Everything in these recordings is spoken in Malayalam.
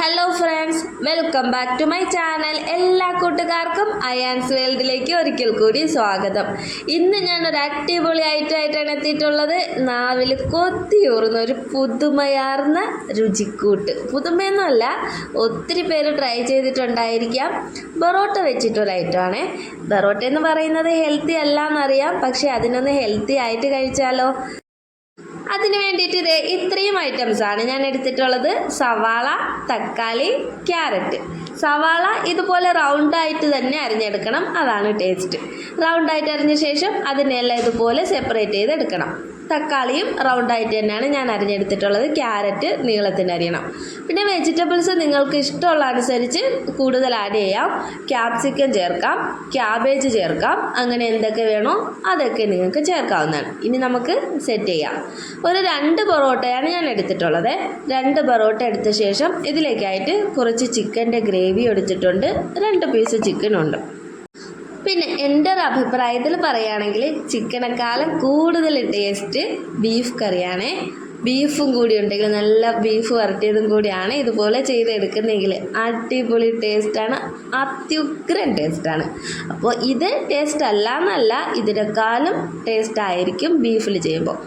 Hello friends welcome back to my channel എല്ലാ കൂട്ടുകാർക്കും അയാൻസ് വേൾഡിലേക്ക് ഒരിക്കൽ കൂടി സ്വാഗതം. ഇന്ന് ഞാൻ ഒരു അടിപൊളി ഐറ്റമായിട്ടാണ് എത്തിയിട്ടുള്ളത് നാവിൽ കൊത്തിയൂറുന്ന ഒരു പുതുമയാർന്ന രുചിക്കൂട്ട്. പുതുമയൊന്നുമല്ല ഒത്തിരി പേര് ട്രൈ ചെയ്തിട്ടുണ്ടായിരിക്കാം. ബൊറോട്ട വെച്ചിട്ടൊരു ഐറ്റമാണ് ബൊറോട്ട എന്ന് പറയുന്നത് ഹെൽത്തി അല്ല എന്നറിയാം പക്ഷേ അതിനൊന്ന് ഹെൽത്തി ആയിട്ട് കഴിച്ചാലോ? അതിന് വേണ്ടിയിട്ട് ഇത് ഇത്രയും ഐറ്റംസാണ് ഞാൻ എടുത്തിട്ടുള്ളത്. സവാള തക്കാളി ക്യാരറ്റ്. സവാള ഇതുപോലെ റൗണ്ടായിട്ട് തന്നെ അരിഞ്ഞെടുക്കണം. അതാണ് ടേസ്റ്റ് റൗണ്ടായിട്ട് അരിഞ്ഞ ശേഷം അതിനെല്ലാം ഇതുപോലെ സെപ്പറേറ്റ് ചെയ്ത് എടുക്കണം തക്കാളിയും റൗണ്ടായിട്ട് തന്നെയാണ് ഞാൻ അരിഞ്ഞെടുത്തിട്ടുള്ളത്. ക്യാരറ്റ് നീളത്തിന് അരിയണം. പിന്നെ വെജിറ്റബിൾസ് നിങ്ങൾക്ക് ഇഷ്ടമുള്ള അനുസരിച്ച് കൂടുതൽ ആഡ് ചെയ്യാം. ക്യാപ്സിക്കം ചേർക്കാം. ക്യാബേജ് ചേർക്കാം. അങ്ങനെ എന്തൊക്കെ വേണോ അതൊക്കെ നിങ്ങൾക്ക് ചേർക്കാവുന്നതാണ്. ഇനി നമുക്ക് സെറ്റ് ചെയ്യാം. ഒരു രണ്ട് പൊറോട്ടയാണ് ഞാൻ എടുത്തിട്ടുള്ളത്. രണ്ട് പൊറോട്ട എടുത്ത ശേഷം ഇതിലേക്കായിട്ട് കുറച്ച് ചിക്കന്റെ ഗ്രേവി എടുത്തിട്ടുണ്ട്. രണ്ട് പീസ് ചിക്കനുണ്ട് പിന്നെ എന്റെ ഒരു അഭിപ്രായത്തിൽ പറയുകയാണെങ്കിൽ ചിക്കനേക്കാളും കൂടുതൽ ടേസ്റ്റ് ബീഫ് കറിയാണ്. ബീഫും കൂടി ഉണ്ടെങ്കിൽ നല്ല ബീഫ് വരട്ടിയതും കൂടിയാണ് ഇതുപോലെ ചെയ്തെടുക്കുന്നെങ്കിൽ അടിപൊളി ടേസ്റ്റാണ് അത്യുഗ്രൻ ടേസ്റ്റാണ് അപ്പോൾ ഇത് ടേസ്റ്റ് അല്ല എന്നല്ല ഇതിനേക്കാളും ടേസ്റ്റ് ആയിരിക്കും ബീഫിൽ ചെയ്യുമ്പോൾ.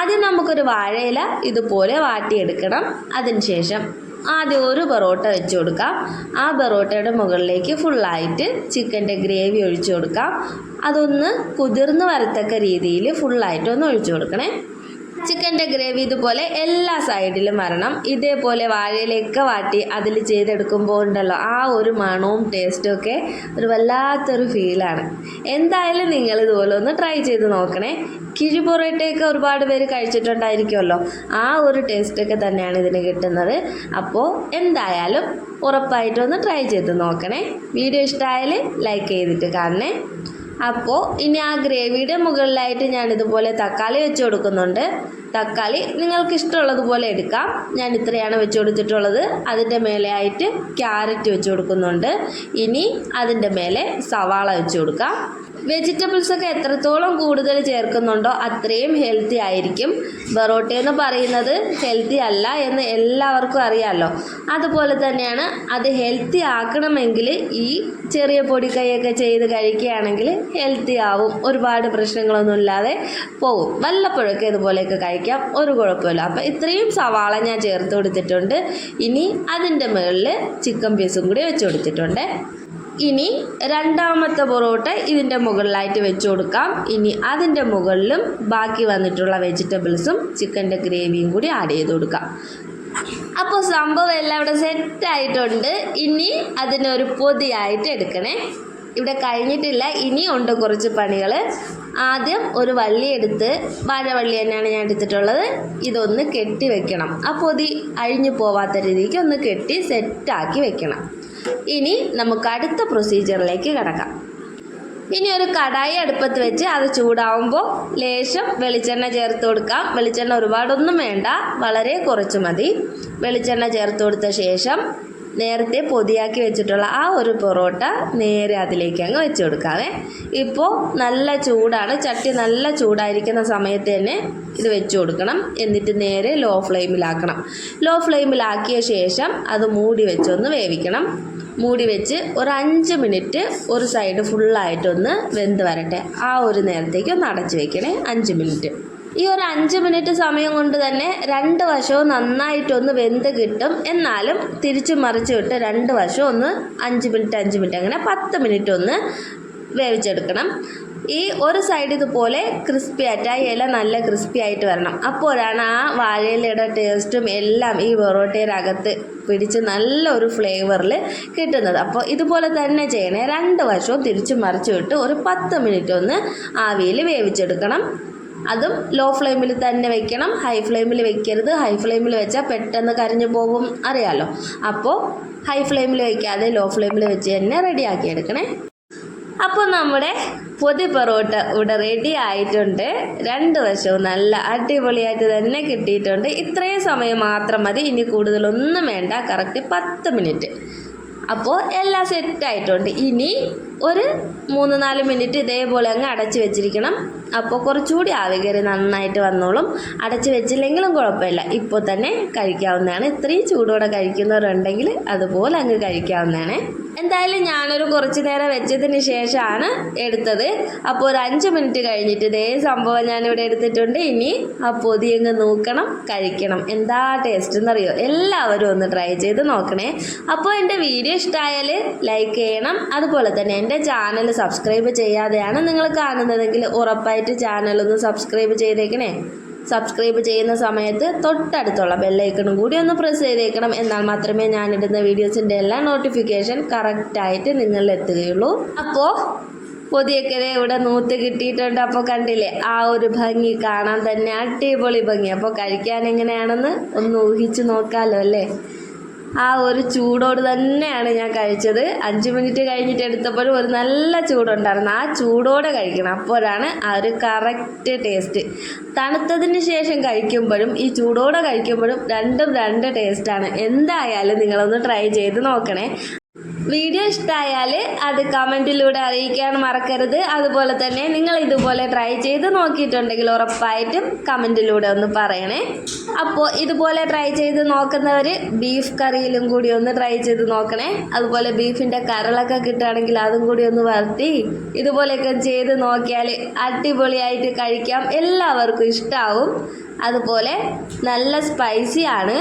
ആദ്യം നമുക്കൊരു വാഴയില ഇതുപോലെ വാട്ടിയെടുക്കണം. അതിനുശേഷം ആദ്യം ഒരു പൊറോട്ട വെച്ച് കൊടുക്കാം. ആ പൊറോട്ടയുടെ മുകളിലേക്ക് ഫുള്ളായിട്ട് ചിക്കന്റെ ഗ്രേവി ഒഴിച്ചു കൊടുക്കാം. അതൊന്ന് കുതിർന്ന് വരത്തക്ക രീതിയിൽ ഫുള്ളായിട്ട് ഒന്ന് ഒഴിച്ചു കൊടുക്കണേ. ചിക്കന്റെ ഗ്രേവി ഇതുപോലെ എല്ലാ സൈഡിലും വരണം. ഇതേപോലെ വാഴയിലൊക്കെ വാട്ടി അതിൽ ചെയ്തെടുക്കുമ്പോൾ ഉണ്ടല്ലോ ആ ഒരു മണവും ടേസ്റ്റും ഒക്കെ ഒരു വല്ലാത്തൊരു ഫീലാണ് എന്തായാലും നിങ്ങൾ ഇതുപോലെ ഒന്ന് ട്രൈ ചെയ്ത് നോക്കണേ. കിഴി പൊറോട്ടയൊക്കെ ഒരുപാട് പേര് കഴിച്ചിട്ടുണ്ടായിരിക്കുമല്ലോ. ആ ഒരു ടേസ്റ്റൊക്കെ തന്നെയാണ് ഇതിന് കിട്ടുന്നത്. അപ്പോൾ എന്തായാലും ഉറപ്പായിട്ടൊന്ന് ട്രൈ ചെയ്ത് നോക്കണേ. വീഡിയോ ഇഷ്ടമായാൽ ലൈക്ക് ചെയ്തിട്ട് കാണണേ. അപ്പോൾ ഇനി ആ ഗ്രേവിയുടെ മുകളിലായിട്ട് ഞാൻ ഇതുപോലെ തക്കാളി വെച്ച് കൊടുക്കുന്നുണ്ട്. തക്കാളി നിങ്ങൾക്ക് ഇഷ്ടമുള്ളതുപോലെ എടുക്കാം. ഞാൻ ഇത്രയാണ് വെച്ച് കൊടുത്തിട്ടുള്ളത്. അതിന്റെ മേലെയായിട്ട് ക്യാരറ്റ് വെച്ച് കൊടുക്കുന്നുണ്ട്. ഇനി അതിന്റെ മേലെ സവാള വെച്ച് കൊടുക്കാം. വെജിറ്റബിൾസ് ഒക്കെ എത്രത്തോളം കൂടുതൽ ചേർക്കുന്നുണ്ടോ അത്രയും ഹെൽത്തി ആയിരിക്കും. ബറോട്ട എന്ന് പറയുന്നത് ഹെൽത്തി അല്ല എന്ന് എല്ലാവർക്കും അറിയാമല്ലോ അതുപോലെ തന്നെയാണ് അത് ഹെൽത്തി ആക്കണമെങ്കിൽ ഈ ചെറിയ പൊടിക്കൈയൊക്കെ ചെയ്ത് കഴിക്കുകയാണെങ്കിൽ ഹെൽത്തി ആവും. ഒരുപാട് പ്രശ്നങ്ങളൊന്നും ഇല്ലാതെ പോവും. വല്ലപ്പോഴൊക്കെ ഇതുപോലെയൊക്കെ കഴിക്കാം. ഒരു കുഴപ്പമില്ല. അപ്പോൾ ഇത്രയും സവാള ഞാൻ ചേർത്ത് കൊടുത്തിട്ടുണ്ട്. ഇനി അതിന്റെ മുകളിൽ ചിക്കൻ പീസും കൂടി വെച്ച് കൊടുത്തിട്ടുണ്ട്. ഇനി രണ്ടാമത്തെ പൊറോട്ട ഇതിന്റെ മുകളിലായിട്ട് വെച്ച് കൊടുക്കാം. ഇനി അതിന്റെ മുകളിലും ബാക്കി വന്നിട്ടുള്ള വെജിറ്റബിൾസും ചിക്കന്റെ ഗ്രേവിയും കൂടി ആഡ് ചെയ്ത് കൊടുക്കാം. അപ്പോൾ സംഭവം എല്ലാം ഇവിടെ സെറ്റായിട്ടുണ്ട് ഇനി അതിനൊരു പൊതിയായിട്ട് എടുക്കണേ. ഇവിടെ കഴിഞ്ഞിട്ടില്ല. ഇനിയുണ്ട് കുറച്ച് പണികൾ ആദ്യം ഒരു വള്ളി എടുത്ത് വാഴവള്ളി തന്നെയാണ് ഞാൻ എടുത്തിട്ടുള്ളത്. ഇതൊന്ന് കെട്ടി വെക്കണം. ആ പൊതി അഴിഞ്ഞു പോവാത്ത രീതിക്ക് ഒന്ന് കെട്ടി സെറ്റാക്കി വെക്കണം. ഇനി നമുക്ക് അടുത്ത പ്രൊസീജിയറിലേക്ക് കിടക്കാം. ഇനി ഒരു കടായി അടുപ്പത്ത് വെച്ച് അത് ചൂടാവുമ്പോൾ ലേശം വെളിച്ചെണ്ണ ചേർത്ത് കൊടുക്കാം. വെളിച്ചെണ്ണ ഒരുപാടൊന്നും വേണ്ട വളരെ കുറച്ച് മതി. വെളിച്ചെണ്ണ ചേർത്ത് കൊടുത്ത ശേഷം നേരത്തെ പൊതിയാക്കി വെച്ചിട്ടുള്ള ആ ഒരു പൊറോട്ട നേരെ അതിലേക്ക് അങ്ങ് വെച്ച് കൊടുക്കാവേ. ഇപ്പോൾ നല്ല ചൂടാണ് ചട്ടി നല്ല ചൂടായിരിക്കുന്ന സമയത്ത് തന്നെ ഇത് വെച്ച് കൊടുക്കണം. എന്നിട്ട് നേരെ ലോ ഫ്ലെയിമിലാക്കണം ലോ ഫ്ലെയിമിലാക്കിയ ശേഷം അത് മൂടി വെച്ചൊന്ന് വേവിക്കണം. മൂടി വെച്ച് ഒരു അഞ്ച് മിനിറ്റ് ഒരു സൈഡ് ഫുള്ളായിട്ടൊന്ന് വെന്ത് വരട്ടെ. ആ ഒരു നേരത്തേക്ക് ഒന്ന് അടച്ചു വെക്കണേ. അഞ്ച് മിനിറ്റ്. ഈ ഒരു അഞ്ച് മിനിറ്റ് സമയം കൊണ്ട് തന്നെ രണ്ട് വശവും നന്നായിട്ടൊന്ന് വെന്ത് കിട്ടും. എന്നാലും തിരിച്ചു മറിച്ച് വിട്ട് രണ്ട് വശവും ഒന്ന് അഞ്ച് മിനിറ്റ് അഞ്ച് മിനിറ്റ് അങ്ങനെ പത്ത് മിനിറ്റ് ഒന്ന് വേവിച്ചെടുക്കണം. ഈ ഒരു സൈഡ് ഇതുപോലെ ക്രിസ്പി ആയിട്ട് ആ ഇല നല്ല ക്രിസ്പി ആയിട്ട് വരണം. അപ്പോഴാണ് ആ വാഴയിലയുടെ ടേസ്റ്റും എല്ലാം ഈ പൊറോട്ടയുടെ അകത്ത് പിടിച്ച് നല്ലൊരു ഫ്ലേവറിൽ കിട്ടുന്നത്. അപ്പോൾ ഇതുപോലെ തന്നെ ചെയ്യണേ. രണ്ട് വശവും തിരിച്ചു മറിച്ച് വിട്ട് ഒരു പത്ത് മിനിറ്റ് ഒന്ന് ആവിയിൽ വേവിച്ചെടുക്കണം. അതും ലോ ഫ്ലെയിമിൽ തന്നെ വെക്കണം. ഹൈ ഫ്ലെയിമിൽ വെക്കരുത്. ഹൈ ഫ്ലെയിമിൽ വെച്ചാൽ പെട്ടെന്ന് കരിഞ്ഞു പോകും. അറിയാലോ? അപ്പോൾ ഹൈ ഫ്ലെയിമിൽ വെക്കാതെ ലോ ഫ്ലെയിമിൽ വെച്ച് തന്നെ റെഡിയാക്കി എടുക്കണേ. അപ്പോൾ നമ്മുടെ പൊതി പൊറോട്ട ഇവിടെ റെഡി ആയിട്ടുണ്ട്. രണ്ട് വശവും നല്ല അടിപൊളിയായിട്ട് തന്നെ കിട്ടിയിട്ടുണ്ട്. ഇത്രയും സമയം മാത്രം മതി. ഇനി കൂടുതലൊന്നും വേണ്ട. കറക്റ്റ് പത്ത് മിനിറ്റ്. അപ്പോൾ എല്ലാം സെറ്റായിട്ടുണ്ട് ഇനി ഒരു മൂന്ന് നാല് മിനിറ്റ് ഇതേപോലെ അങ്ങ് അടച്ചു വെച്ചിരിക്കണം. അപ്പോൾ കുറച്ചുകൂടി ആവികരി നന്നായിട്ട് വന്നോളും. അടച്ചു വെച്ചില്ലെങ്കിലും കുഴപ്പമില്ല. ഇപ്പോൾ തന്നെ കഴിക്കാവുന്നതാണ്. ഇത്രയും ചൂടോടെ കഴിക്കുന്നവരുണ്ടെങ്കിൽ അതുപോലെ അങ്ങ് കഴിക്കാവുന്നതാണ്. എന്തായാലും ഞാനൊരു കുറച്ച് നേരം വെച്ചതിന് ശേഷമാണ് എടുത്തത്. അപ്പോൾ ഒരു അഞ്ച് മിനിറ്റ് കഴിഞ്ഞിട്ട് ഇതേ സംഭവം ഞാനിവിടെ എടുത്തിട്ടുണ്ട്. ഇനി ആ പൊതി അങ്ങ് നോക്കണം കഴിക്കണം. എന്താ ടേസ്റ്റ് എന്നറിയോ? എല്ലാവരും ഒന്ന് ട്രൈ ചെയ്ത് നോക്കണേ. അപ്പോൾ എന്റെ വീഡിയോ ഇഷ്ടമായാൽ ലൈക്ക് ചെയ്യണം. അതുപോലെ തന്നെ എന്റെ ചാനൽ സബ്സ്ക്രൈബ് ചെയ്യാതെയാണ് നിങ്ങൾ കാണുന്നതെങ്കിൽ ഉറപ്പായിട്ട് ചാനലൊന്ന് സബ്സ്ക്രൈബ് ചെയ്തേക്കണേ. സബ്സ്ക്രൈബ് ചെയ്യുന്ന സമയത്ത് തൊട്ടടുത്തുള്ള ബെല്ലൈക്കണും കൂടി ഒന്ന് പ്രസ് ചെയ്തേക്കണം. എന്നാൽ മാത്രമേ ഞാനിടുന്ന വീഡിയോസിന്റെ എല്ലാ നോട്ടിഫിക്കേഷൻ കറക്റ്റായിട്ട് നിങ്ങളിൽ എത്തുകയുള്ളൂ. അപ്പോൾ പുതിയക്കരെ ഇവിടെ നൂത്ത് കിട്ടിയിട്ടുണ്ട്. അപ്പോൾ കണ്ടില്ലേ ആ ഒരു ഭംഗി കാണാൻ തന്നെ അടിപൊളി ഭംഗി. അപ്പോൾ കഴിക്കാൻ എങ്ങനെയാണെന്ന് ഒന്ന് ഊഹിച്ച് നോക്കാമല്ലോ അല്ലേ? ആ ഒരു ചൂടോട് തന്നെയാണ് ഞാൻ കഴിച്ചത്. അഞ്ച് മിനിറ്റ് കഴിഞ്ഞിട്ട് എടുത്തപ്പോഴും ഒരു നല്ല ചൂടുണ്ടായിരുന്നു. ആ ചൂടോടെ കഴിക്കണം. അപ്പോഴാണ് ആ ഒരു കറക്റ്റ് ടേസ്റ്റ് തണുത്തതിന് ശേഷം കഴിക്കുമ്പോഴും ഈ ചൂടോടെ കഴിക്കുമ്പോഴും രണ്ടും രണ്ട് ടേസ്റ്റാണ് എന്തായാലും നിങ്ങളൊന്ന് ട്രൈ ചെയ്ത് നോക്കണേ. വീഡിയോ ഇഷ്ടമായാൽ അത് കമന്റിലൂടെ അറിയിക്കാൻ മറക്കരുത്. അതുപോലെ തന്നെ നിങ്ങൾ ഇതുപോലെ ട്രൈ ചെയ്ത് നോക്കിയിട്ടുണ്ടെങ്കിൽ ഉറപ്പായിട്ടും കമന്റിലൂടെ ഒന്ന് പറയണേ. അപ്പോൾ ഇതുപോലെ ട്രൈ ചെയ്ത് നോക്കുന്നവർ ബീഫ് കറിയിലും കൂടി ഒന്ന് ട്രൈ ചെയ്ത് നോക്കണേ. അതുപോലെ ബീഫിന്റെ കരളൊക്കെ കിട്ടുകയാണെങ്കിൽ അതും കൂടി ഒന്ന് വറുത്തി ഇതുപോലെയൊക്കെ ചെയ്ത് നോക്കിയാൽ അടിപൊളിയായിട്ട് കഴിക്കാം. എല്ലാവർക്കും ഇഷ്ടമാവും അതുപോലെ നല്ല സ്പൈസിയാണ്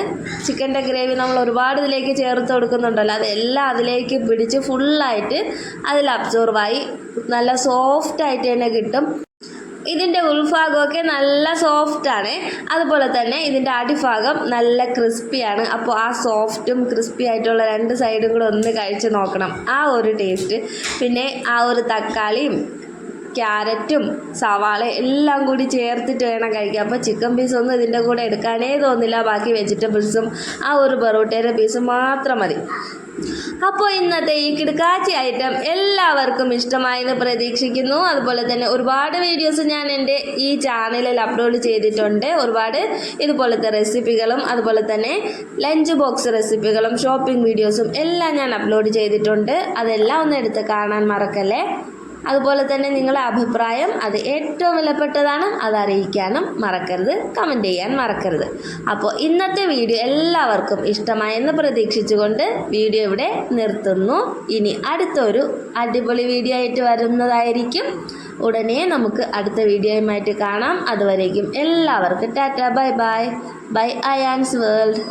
ചിക്കന്റെ ഗ്രേവി നമ്മൾ ഒരുപാട് ഇതിലേക്ക് ചേർത്ത് കൊടുക്കുന്നുണ്ടല്ലോ. അതെല്ലാം അതിലേക്ക് പിടിച്ച് ഫുള്ളായിട്ട് അതിൽ അബ്സോർവായി നല്ല സോഫ്റ്റ് ആയിട്ട് തന്നെ കിട്ടും. ഇതിന്റെ ഉൾഭാഗമൊക്കെ നല്ല സോഫ്റ്റാണ് അതുപോലെ തന്നെ ഇതിന്റെ അടിഭാഗം നല്ല ക്രിസ്പിയാണ് അപ്പോൾ ആ സോഫ്റ്റും ക്രിസ്പി ആയിട്ടുള്ള രണ്ട് സൈഡും കൂടെ ഒന്ന് കഴിച്ച് നോക്കണം. ആ ഒരു ടേസ്റ്റ് പിന്നെ ആ ഒരു തക്കാളിയും ക്യാരറ്റും സവാള എല്ലാം കൂടി ചേർത്തിട്ട് വേണം കഴിക്കാൻ. അപ്പോൾ ചിക്കൻ പീസ് ഒന്നും ഇതിന്റെ കൂടെ എടുക്കാനേ തോന്നില്ല. ബാക്കി വെജിറ്റബിൾസും ആ ഒരു ബറോട്ടയുടെ പീസും മാത്രം മതി. അപ്പോൾ ഇന്നത്തെ ഈ കിടക്കാച്ചി ഐറ്റം എല്ലാവർക്കും ഇഷ്ടമായെന്ന് പ്രതീക്ഷിക്കുന്നു. അതുപോലെ തന്നെ ഒരുപാട് വീഡിയോസ് ഞാൻ എന്റെ ഈ ചാനലിൽ അപ്ലോഡ് ചെയ്തിട്ടുണ്ട്. ഒരുപാട് ഇതുപോലത്തെ റെസിപ്പികളും അതുപോലെ തന്നെ ലഞ്ച് ബോക്സ് റെസിപ്പികളും ഷോപ്പിംഗ് വീഡിയോസും എല്ലാം ഞാൻ അപ്ലോഡ് ചെയ്തിട്ടുണ്ട്. അതെല്ലാം ഒന്ന് എടുത്ത് കാണാൻ മറക്കല്ലേ? അതുപോലെ തന്നെ നിങ്ങളുടെ അഭിപ്രായം അത് ഏറ്റവും വിലപ്പെട്ടതാണ് അത് അറിയിക്കാനും മറക്കരുത് കമന്റ് ചെയ്യാൻ മറക്കരുത്. അപ്പോൾ ഇന്നത്തെ വീഡിയോ എല്ലാവർക്കും ഇഷ്ടമായെന്ന് പ്രതീക്ഷിച്ചുകൊണ്ട് വീഡിയോ ഇവിടെ നിർത്തുന്നു. ഇനി അടുത്തൊരു അടിപൊളി വീഡിയോ ആയിട്ട് വരുന്നതായിരിക്കും. ഉടനെ നമുക്ക് അടുത്ത വീഡിയോയുമായിട്ട് കാണാം. അതുവരേക്കും എല്ലാവർക്കും tata bye bye. Bye Ayaan's world.